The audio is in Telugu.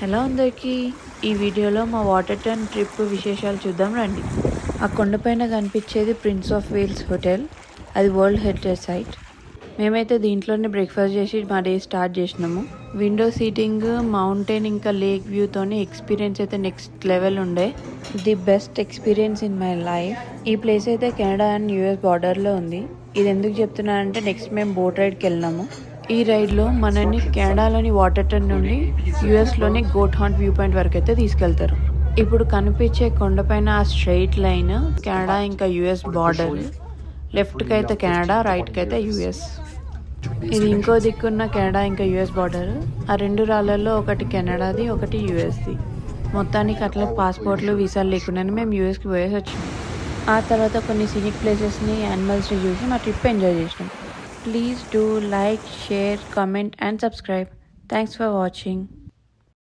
హలో అందరికీ ఈ వీడియోలో మా వాటర్ టర్న్ ట్రిప్ విశేషాలు చూద్దాం రండి. ఆ కొండపైన కనిపించేది ప్రిన్స్ ఆఫ్ వేల్స్ హోటల్. అది వరల్డ్ హెరిటేజ్ సైట్. మేమైతే దీంట్లోనే బ్రేక్ఫాస్ట్ చేసి మా డే స్టార్ట్ చేసినాము. విండో సీటింగ్ మౌంటైన్ ఇంకా లేక్ వ్యూతోని ఎక్స్పీరియన్స్ అయితే నెక్స్ట్ లెవెల్ ఉండే. The best experience in my life. ఈ ప్లేస్ అయితే కెనడా అండ్ యూఎస్ బార్డర్లో ఉంది. ఇది ఎందుకు చెప్తున్నానంటే నెక్స్ట్ మేము బోట్ రైడ్కి వెళ్ళినాము. ఈ రైడ్లో మనల్ని కెనడాలోని వాటర్ టర్న్ నుండి యుఎస్లోని గోట్ హాంట్ వ్యూ పాయింట్ వరకు అయితే తీసుకెళ్తారు. ఇప్పుడు కనిపించే కొండపైన ఆ స్ట్రైట్ లైన్ కెనడా ఇంకా యుఎస్ బార్డర్. లెఫ్ట్కి అయితే కెనడా రైట్కి అయితే యుఎస్. ఇది ఇంకో దిక్కున్న కెనడా ఇంకా యుఎస్ బార్డర్. ఆ రెండు రాళ్ళల్లో ఒకటి కెనడాది ఒకటి యుఎస్ది. మొత్తానికి అట్లా పాస్పోర్ట్లు వీసాలు లేకుండానే మేము యూఎస్కి పోయేసి వచ్చినాం ఆ తర్వాత కొన్ని సినిక్ ప్లేసెస్ని యానిమల్స్ని చూసి మా ట్రిప్ ఎంజాయ్ చేసినాం. Please do like, share, comment and subscribe. Thanks for watching.